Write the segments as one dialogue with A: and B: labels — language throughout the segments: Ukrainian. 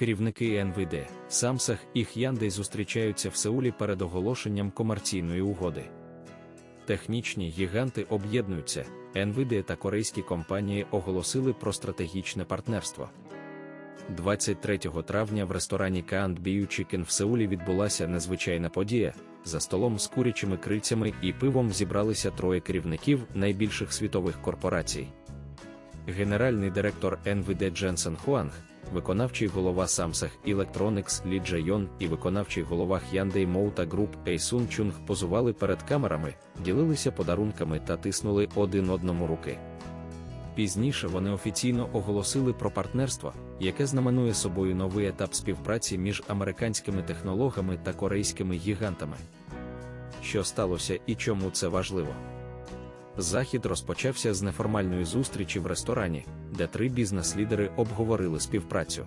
A: Керівники NVIDIA, Samsung і Hyundai зустрічаються в Сеулі перед оголошенням комерційної угоди. Технічні гіганти об'єднуються. NVIDIA та корейські компанії оголосили про стратегічне партнерство. 23 травня в ресторані Can't Biu Chicken в Сеулі відбулася незвичайна подія. За столом з курячими крильцями і пивом зібралися троє керівників найбільших світових корпорацій. Генеральний директор NVIDIA Дженсен Хуанг, виконавчий голова Samsung Electronics Лі Джайон і виконавчий голова Hyundai Motor Group Ейсун Чунг позували перед камерами, ділилися подарунками та тиснули один одному руки. Пізніше вони офіційно оголосили про партнерство, яке знаменує собою новий етап співпраці між американськими технологами та корейськими гігантами. Що сталося і чому це важливо? Захід розпочався з неформальної зустрічі в ресторані, де три бізнес-лідери обговорили співпрацю.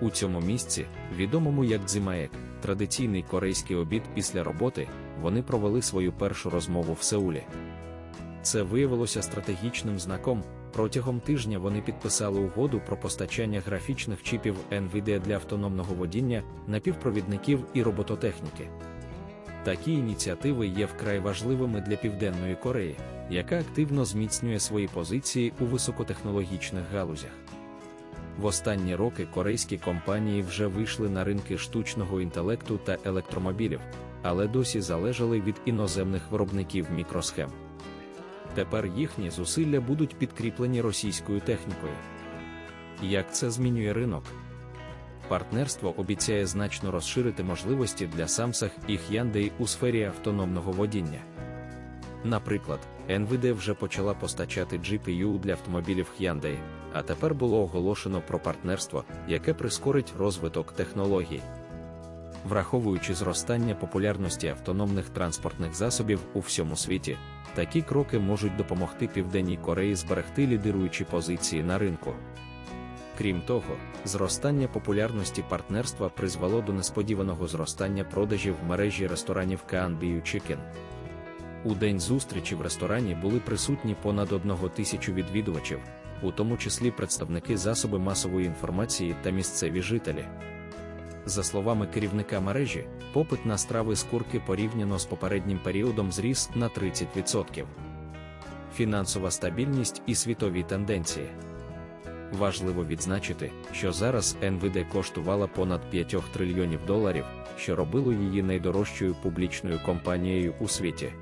A: У цьому місці, відомому як Дзимаек, традиційний корейський обід після роботи, вони провели свою першу розмову в Сеулі. Це виявилося стратегічним знаком. Протягом тижня вони підписали угоду про постачання графічних чіпів NVIDIA для автономного водіння, напівпровідників і робототехніки. Такі ініціативи є вкрай важливими для Південної Кореї, яка активно зміцнює свої позиції у високотехнологічних галузях. В останні роки корейські компанії вже вийшли на ринки штучного інтелекту та електромобілів, але досі залежали від іноземних виробників мікросхем. Тепер їхні зусилля будуть підкріплені російською технікою. Як це змінює ринок? Партнерство обіцяє значно розширити можливості для Samsung і Hyundai у сфері автономного водіння. Наприклад, NVIDIA вже почала постачати GPU для автомобілів Hyundai, а тепер було оголошено про партнерство, яке прискорить розвиток технологій. Враховуючи зростання популярності автономних транспортних засобів у всьому світі, такі кроки можуть допомогти Південній Кореї зберегти лідируючі позиції на ринку. Крім того, зростання популярності партнерства призвело до несподіваного зростання продажів в мережі ресторанів Can't Chicken. У день зустрічі в ресторані були присутні понад одного тисячу відвідувачів, у тому числі представники засоби масової інформації та місцеві жителі. За словами керівника мережі, попит на страви з курки порівняно з попереднім періодом зріс на 30%. Фінансова стабільність і світові тенденції. Важливо відзначити, що зараз NVIDIA коштувала понад 5 трильйонів доларів, що робило її найдорожчою публічною компанією у світі.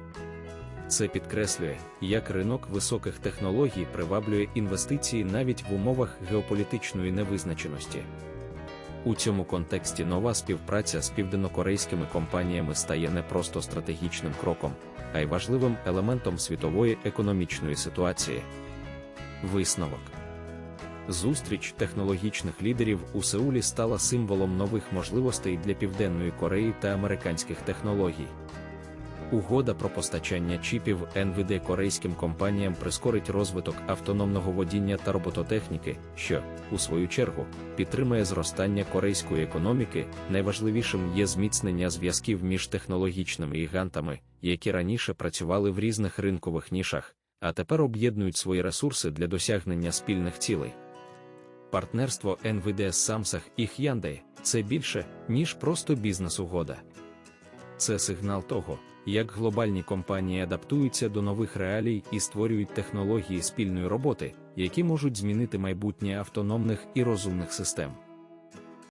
A: Це підкреслює, як ринок високих технологій приваблює інвестиції навіть в умовах геополітичної невизначеності. У цьому контексті нова співпраця з південнокорейськими компаніями стає не просто стратегічним кроком, а й важливим елементом світової економічної ситуації. Висновок Зустріч технологічних лідерів у Сеулі стала символом нових можливостей для Південної Кореї та американських технологій. Угода про постачання чіпів NVIDIA корейським компаніям прискорить розвиток автономного водіння та робототехніки, що, у свою чергу, підтримує зростання корейської економіки. Найважливішим є зміцнення зв'язків між технологічними гігантами, які раніше працювали в різних ринкових нішах, а тепер об'єднують свої ресурси для досягнення спільних цілей. Партнерство NVIDIA з Samsung і Hyundai – це більше, ніж просто бізнес-угода. Це сигнал того, як глобальні компанії адаптуються до нових реалій і створюють технології спільної роботи, які можуть змінити майбутнє автономних і розумних систем.